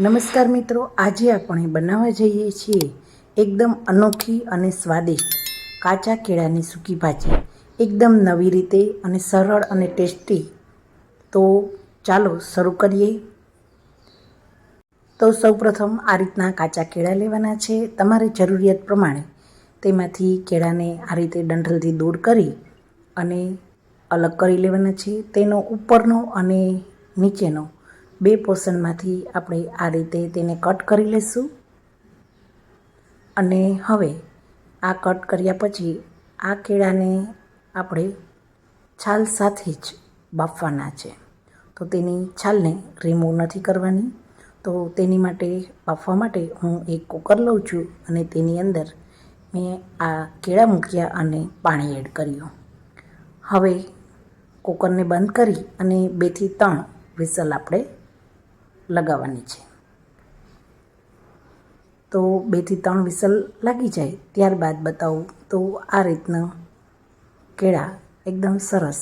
નમસ્કાર મિત્રો, આજે આપણે બનાવવા જઈએ છીએ એકદમ અનોખી અને સ્વાદિષ્ટ કાચા કેળાની સૂકી ભાજી. એકદમ નવી રીતે અને સરળ અને ટેસ્ટી. તો ચાલો શરૂ કરીએ. તો સૌપ્રથમ આ રીતના કાચા કેળા લેવાના છે. તમારે જરૂરિયાત પ્રમાણે તેમાંથી કેળાને આ રીતે ડંઠલથી દૂર કરી અને અલગ કરી લેવાના છે. તેનો ઉપરનો અને નીચેનો બે પોર્શનમાંથી આપણે આ રીતે તેને કટ કરી લઈશું અને હવે આ કટ કર્યા પછી આ કેળાને આપણે છાલ સાથે જ બાફવાના છે. તો તેની છાલને રિમૂવ નથી કરવાની. તો તેની માટે બાફવા માટે હું એક કુકર લઉં છું અને તેની અંદર મેં આ કેળા મૂક્યા અને પાણી એડ કર્યું. હવે કુકરને બંધ કરી અને બેથી ત્રણ વિસલ આપણે લગાવવાની છે. તો બેથી ત્રણ વિસલ લાગી જાય ત્યારબાદ બતાવું. તો આ રીતના કેળા એકદમ સરસ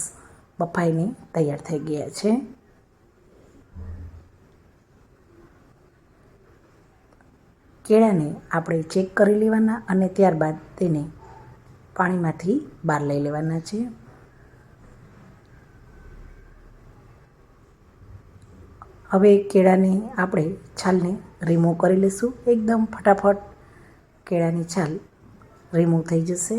બફાઈને તૈયાર થઈ ગયા છે. કેળાને આપણે ચેક કરી લેવાના અને ત્યારબાદ તેને પાણીમાંથી બહાર લઈ લેવાના છે. હવે કેળાની આપણે છાલને રિમૂવ કરી લઈશું. એકદમ ફટાફટ કેળાની છાલ રિમૂવ થઈ જશે.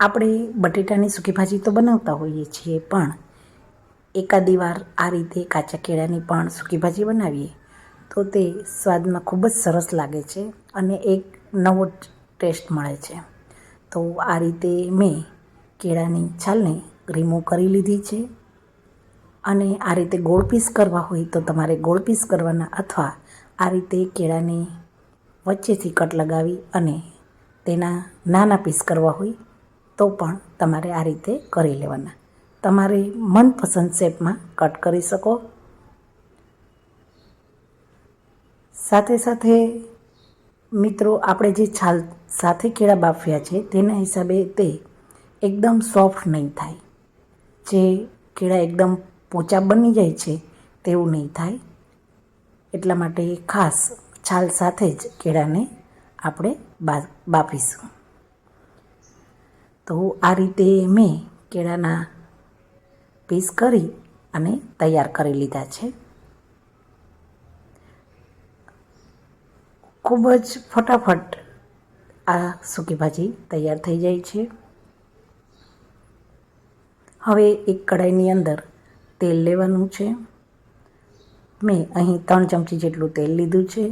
આપણે બટેટાની સૂકી ભાજી તો બનાવતા હોઈએ છીએ, પણ એકાદી વાર આ રીતે કાચા કેળાની પણ સૂકી ભાજી બનાવીએ તો તે સ્વાદમાં ખૂબ જ સરસ લાગે છે અને એક નવો ટેસ્ટ મળે છે. તો આ રીતે મેં કેળાની છાલને રિમૂવ કરી લીધી છે. અને આ રીતે ગોળ પીસ કરવા હોય તો તમારે ગોળ પીસ કરવાના અથવા આ રીતે કેળાની વચ્ચેથી કટ લગાવી અને તેના નાના પીસ કરવા હોય તો પણ તમારે આ રીતે કરી લેવાના. તમારે મનપસંદ શેપમાં કટ કરી શકો. સાથે સાથે મિત્રો, આપણે જે છાલ સાથે કેળા બાફ્યા છે, તેના હિસાબે તે એકદમ સોફ્ટ નહીં થાય. જે કેળા એકદમ પોચા બની જાય છે, તેવું નહીં થાય. એટલા માટે ખાસ છાલ સાથે જ કેળાને આપણે બા બાફીશું તો આ રીતે મેં કેળાના પીસ કરી અને તૈયાર કરી લીધા છે. ખૂબ જ ફટાફટ આ સૂકી ભાજી તૈયાર થઈ જાય છે. હવે એક કઢાઈની અંદર તેલ લેવાનું છે. મેં અહીં ત્રણ ચમચી જેટલું તેલ લીધું છે.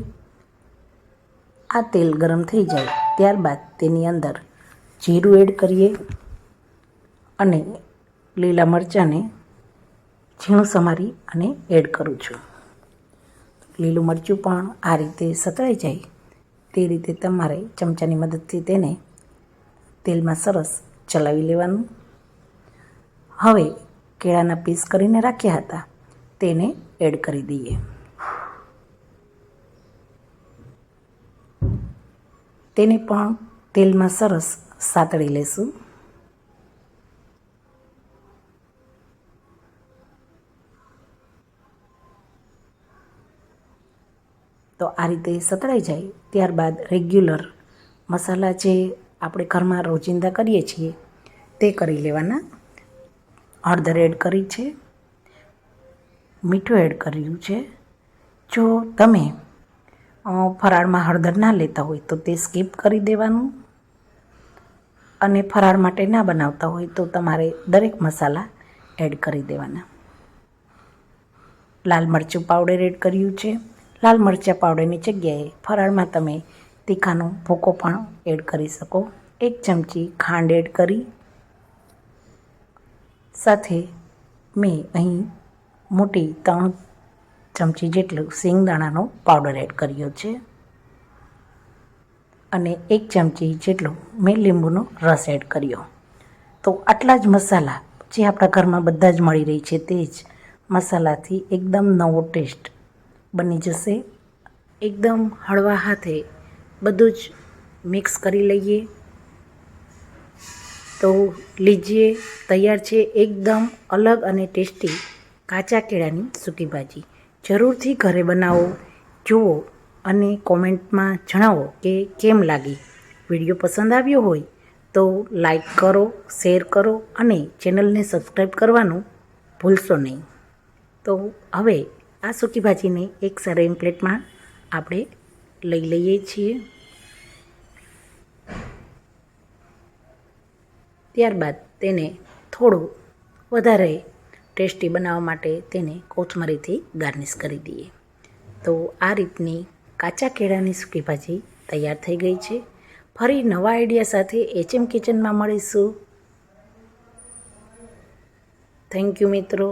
આ તેલ ગરમ થઈ જાય ત્યારબાદ તેની અંદર જીરું એડ કરીએ અને લીલા મરચાંને ઝીણું સમારી અને એડ કરું છું. લીલું મરચું પણ આ રીતે સતળાઈ જાય તે રીતે તમારે ચમચાની મદદથી તેને તેલમાં સરસ ચલાવી લેવાનું. હવે કેળાના પીસ કરીને રાખ્યા હતા. તેને એડ કરી દઈએ. તેને પણ તેલમાં સરસ સાતળી લેશું. તો આ રીતે સતળાઈ જાય. ત્યારબાદ રેગ્યુલર મસાલા જે આપણે ઘરમાં રોજિંદા કરીએ છીએ, તે કરી લેવાના. હળદર એડ કરી છે. મીઠું એડ કર્યું છે. જો તમે ફરાળમાં હળદર ના લેતા હોય તો તે સ્કીપ કરી દેવાનું. અને ફરાળ માટે ના બનાવતા હોય તો તમારે દરેક મસાલા એડ કરી દેવાના. લાલ મરચું પાવડર એડ કર્યું છે. લાલ મરચાં પાવડરની જગ્યાએ ફરાળમાં તમે તીખાનો ભૂકો પણ એડ કરી શકો. એક ચમચી ખાંડ એડ કરી. સાથે મેં અહીં મોટી ત્રણ ચમચી જેટલું સિંગદાણાનો પાવડર એડ કર્યો છે અને એક ચમચી જેટલો મેં લીંબુનો રસ એડ કર્યો. તો આટલા જ મસાલા જે આપણા ઘરમાં બધા જ મળી રહી છે તે જ મસાલાથી એકદમ નવો ટેસ્ટ બની જશે. એકદમ હળવા હાથે બધું જ મિક્સ કરી લઈએ. તો લીજીએ તૈયાર છે એકદમ અલગ અને ટેસ્ટી કાચા કેળાની સૂકી ભાજી. જરૂરથી ઘરે બનાવો, જુઓ અને કોમેન્ટમાં જણાવો કે કેમ લાગી. વીડિયો પસંદ આવ્યો હોય તો લાઈક કરો, શેર કરો અને ચેનલને સબસ્ક્રાઈબ કરવાનું ભૂલશો નહીં. તો હવે આ સૂકી ભાજીને એક સર્વિંગ પ્લેટમાં આપણે લઈ લઈએ છીએ. ત્યારબાદ તેને થોડું વધારે ટેસ્ટી બનાવવા માટે તેને કોથમરીથી ગાર્નિશ કરી દઈએ. તો આ રીતની કાચા કેળાની સૂકી ભાજી તૈયાર થઈ ગઈ છે. ફરી નવા આઈડિયા સાથે એચએમ કિચનમાં મળીશું. થેન્ક યુ મિત્રો.